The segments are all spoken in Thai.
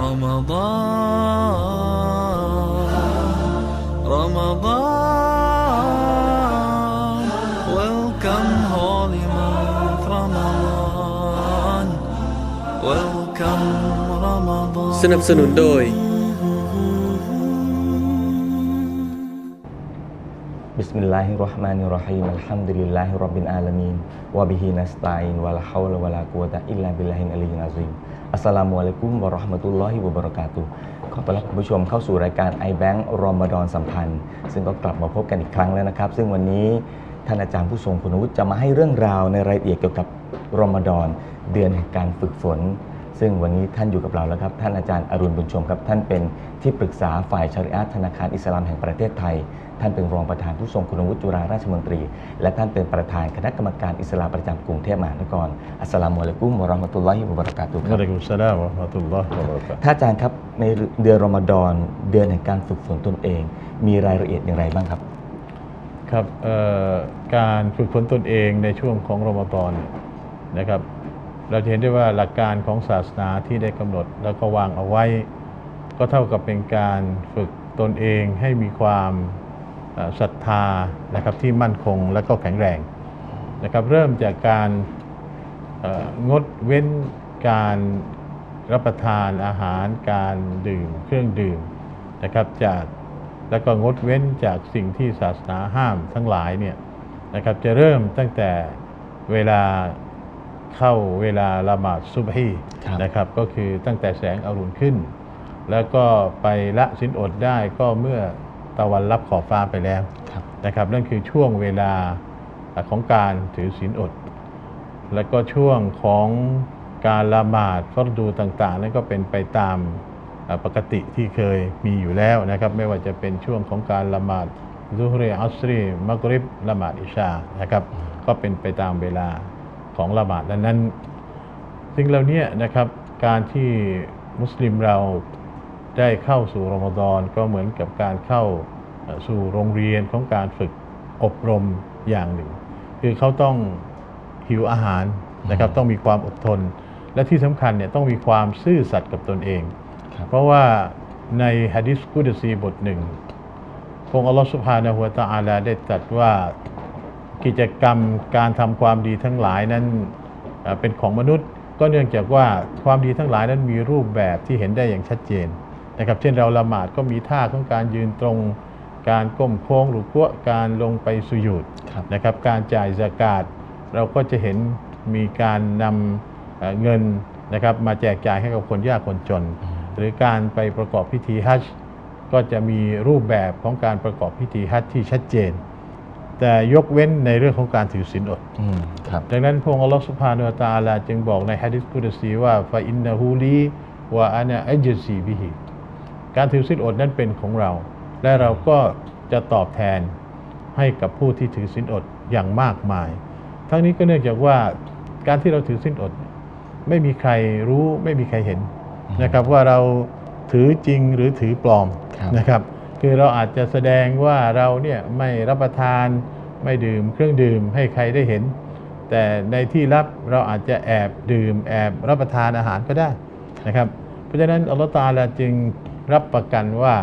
رمضان رمضان Welcome holy month Ramadan Welcome Ramadan สนับสนุนโดย بسم الله الرحمن الرحيم الحمد لله رب العالمين وبه نستعين ولا حول ولا قوة إلا بالله العلي العظيم อัสสลามุอะลัยกุมวะเราะห์มะตุลลอฮิวะบะเราะกาตุฮ์ขอต้อนรับคุณผู้ชมเข้าสู่รายการ iBank รอมฎอนสัมพันธ์ ซึ่งก็กลับมาพบกันอีกครั้งแล้วนะครับ ซึ่งวันนี้ท่านอาจารย์ผู้ทรงคุณวุฒิจะมาให้เรื่องราวในรายละเอียดเกี่ยวกับรอมฎอน เดือนแห่งการฝึกฝน ซึ่งวันนี้ท่านอยู่กับเราแล้วครับท่านอาจารย์อรุณบุญชมครับท่านเป็นที่ปรึกษาฝ่ายชริอะธนาคารอิสลามแห่งประเทศไทย ท่านเป็นรองประธานผู้ทรงคุณวุฒิจุฬาราชมนตรี และท่านเป็นประธานคณะกรรมการอิสลามประจำกรุงเทพมหานครอัสสลามุอะลัยกุมวะเราะห์มะตุลลอฮิวะบะเราะกาตุฮ์ครับอะลัยกุมสลามวะเราะห์มะตุลลอฮ์วะบะเราะกาตุฮ์ท่านอาจารย์ครับในเดือนรอมฎอนเดือนแห่งการฝึกฝนตนเอง มีรายละเอียดอย่างไรบ้างครับครับการฝึกฝนตนเองในช่วงของรอมฎอนนะครับ เราเห็นได้ว่าหลักการของศาสนาที่ได้กำหนดแล้วก็วางเอาไว้ ก็เท่ากับเป็นการฝึกตนเองให้มีความศรัทธานะครับที่มั่นคงและก็แข็งแรงนะครับเริ่มจากการงดเว้นการรับประทานอาหารการดื่มเครื่องดื่มนะครับจากแล้วก็งดเว้นจากสิ่งที่ศาสนาห้ามทั้งหลายเนี่ยนะครับจะเริ่มตั้งแต่เวลา เข้าเวลาละหมาดซุบฮีครับนะครับ ก็คือตั้งแต่แสงอรุณขึ้น แล้วก็ไปละสินอดได้ก็เมื่อตะวันรับขอบฟ้าไปแล้วครับนะครับ นั่นคือช่วงเวลาของการถือศีลอด และก็ช่วงของการละหมาดฟัรดูต่างๆนั่นก็เป็นไปตามเอ่อปกติที่เคยมีอยู่แล้วนะครับ ไม่ว่าจะเป็นช่วงของการละหมาดซุฮรีอัสรีมักริบละหมาดอิชานะครับ ก็เป็นไปตามเวลา ของละหมาดนั้นๆสิ่งเหล่านี้นะครับการที่มุสลิมเราได้เข้าสู่รอมฎอนก็เหมือนกับการเข้าเอ่อสู่โรงเรียนของการฝึกอบรมอย่างหนึ่ง คือเขาต้องหิวอาหารนะครับต้องมีความอดทน และที่สำคัญเนี่ยต้องมีความซื่อสัตย์กับตนเองครับเพราะว่าในฮะดิษกุดซีบทหนึ่งพระองค์อัลลอฮฺสุบฮานะฮูวะตะอาลาได้ตรัสว่า กิจกรรมการทำความดีทั้งหลายนั้นเอ่อเป็นของมนุษย์ ก็เนื่องจากว่าความดีทั้งหลายนั้นมีรูปแบบที่เห็นได้อย่างชัดเจนนะครับ เช่นเราละหมาดก็มีท่าของการยืนตรง การก้มโค้งหรือกัวการลงไปสุญูดครับนะครับ การจ่ายสกาดเราก็จะเห็นมีการนำเอ่อเงินนะครับมาแจกจ่ายให้กับคนยากคนจน หรือการไปประกอบพิธีฮัจญ์ก็จะมีรูปแบบของการประกอบพิธีฮัจญ์ที่ชัดเจน แต่ยกเว้นในเรื่องของการถือศีลอดอืมครับดังนั้นพระองค์อัลลอฮฺสุบฮานุวะตะอาลาจึงบอกในฮะดิษกุดซีว่าฟาอินนะฮูลีวะอานะอัจซีบิฮิการถือศีลอดนั้นเป็นของเรา และเราก็จะตอบแทนให้กับผู้ที่ถือศีลอดอย่างมากมาย ทั้งนี้ก็เนื่องจากว่าการที่เราถือศีลอด ไม่มีใครรู้ไม่มีใครเห็นนะครับว่าเราถือจริงหรือถือปลอมครับนะครับ คือเราอาจจะแสดงว่าเราเนี่ยไม่รับประทานไม่ดื่มเครื่องดื่มให้ใครได้เห็น แต่ในที่ลับเราอาจจะแอบดื่มแอบรับประทานอาหารก็ได้นะครับ เพราะฉะนั้นอัลลอฮฺตาลาจึงรับประกันว่า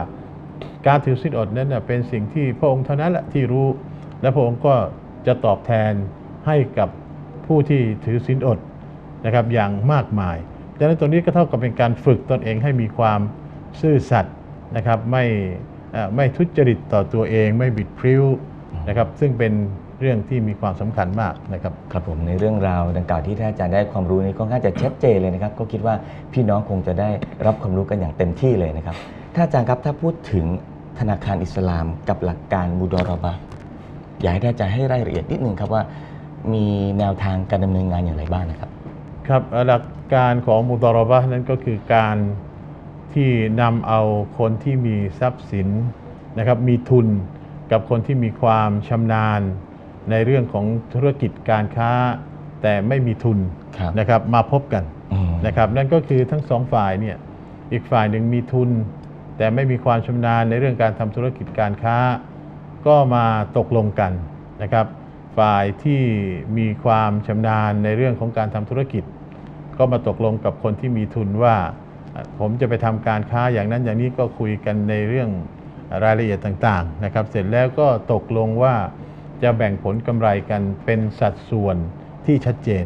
การถือศีลอดนั้นเป็นสิ่งที่พระองค์เท่านั้นแหละที่รู้ และพระองค์ก็จะตอบแทนให้กับผู้ที่ถือศีลอดนะครับอย่างมากมายดังนั้นตรงนี้ก็เท่ากับเป็นการฝึกตนเองให้มีความซื่อสัตย์นะครับไม่ ไม่ทุจริตต่อตัวเอง ไม่บิดพริ้วนะครับซึ่งเป็นเรื่องที่มีความสำคัญมากนะครับครับผมในเรื่องราวดังกล่าวที่ท่านอาจารย์ได้ความรู้นี้ค่อนข้างจะชัดเจนเลยนะครับ ก็คิดว่าพี่น้องคงจะได้รับความรู้กันอย่างเต็มที่เลยนะครับท่านอาจารย์ครับถ้าพูดถึงธนาคารอิสลามกับหลักการมุดอรอบะห์อยากให้ท่านอาจารย์ให้รายละเอียดนิดนึงครับว่า มีแนวทางการดำเนินงานอย่างไรบ้างนะครับ ครับหลักการของมุตอรบะห์นั้นก็คือการ ที่นำเอาคนที่มีทรัพย์สินนะครับมีทุนกับคนที่มีความชำนาญ ในเรื่องของธุรกิจการค้า แต่ไม่มีทุนครับนะครับมาพบกันอืมนะครับนั่นก็คือทั้งสองฝ่ายเนี่ยอีกฝ่ายหนึ่งมีทุน แต่ไม่มีความชำนาญในเรื่องการทำธุรกิจการค้า ก็มาตกลงกันนะครับ ฝ่ายที่มีความชำนาญในเรื่องของการทำธุรกิจ ก็มาตกลงกับคนที่มีทุนว่าอะ ผมจะไปทำการค้าอย่างนั้นอย่างนี้ก็คุยกันในเรื่องรายละเอียดต่างๆนะครับ เสร็จแล้วก็ตกลงว่าจะแบ่งผลกำไรกันเป็นสัดส่วนที่ชัดเจน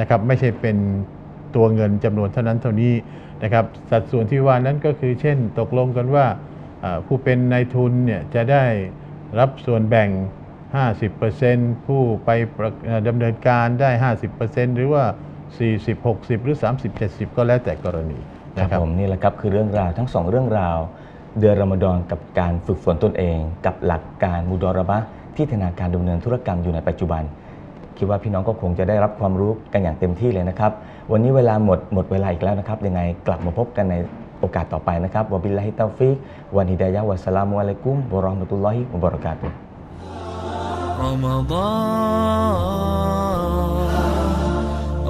นะครับ ไม่ใช่เป็นตัวเงินจำนวนเท่านั้นเท่านี้นะครับ สัดส่วนที่ว่านั้นก็คือ เช่น ตกลงกันว่าผู้เป็นนายทุนเนี่ยจะได้รับส่วนแบ่ง 50%ผู้ไปประเอ่อดำเนินการได้ 50%หรือว่า 40 60 หรือ 30 70 ก็แล้วแต่กรณี ครั นะ บ ครับ ผมนี่แหละครับคือเรื่องราวทั้งสองเรื่องราว เดือนรอมฎอนกับการฝึกฝนตนเอง กับหลักการมุดอระบะห์ที่ธนาคารดำเนินธุรกรรมอยู่ในปัจจุบัน คิดว่าพี่น้องก็คงจะได้รับความรู้กันอย่างเต็มที่เลยนะครับ วันนี้เวลาหมดหมดเวลาอีกแล้วนะครับ ยังไงกลับมาพบกันในโอกาสต่อไปนะครับวะบิลลาฮิตาฟิกวันฮิดายะฮ์วัสสลามุอะลัยกุมวะเราะห์มะตุลลอฮิวะบะเราะกาตุฮ์ رمضان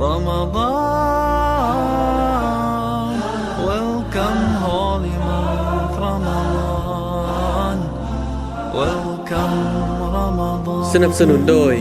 رمضان สนับสนุนโดย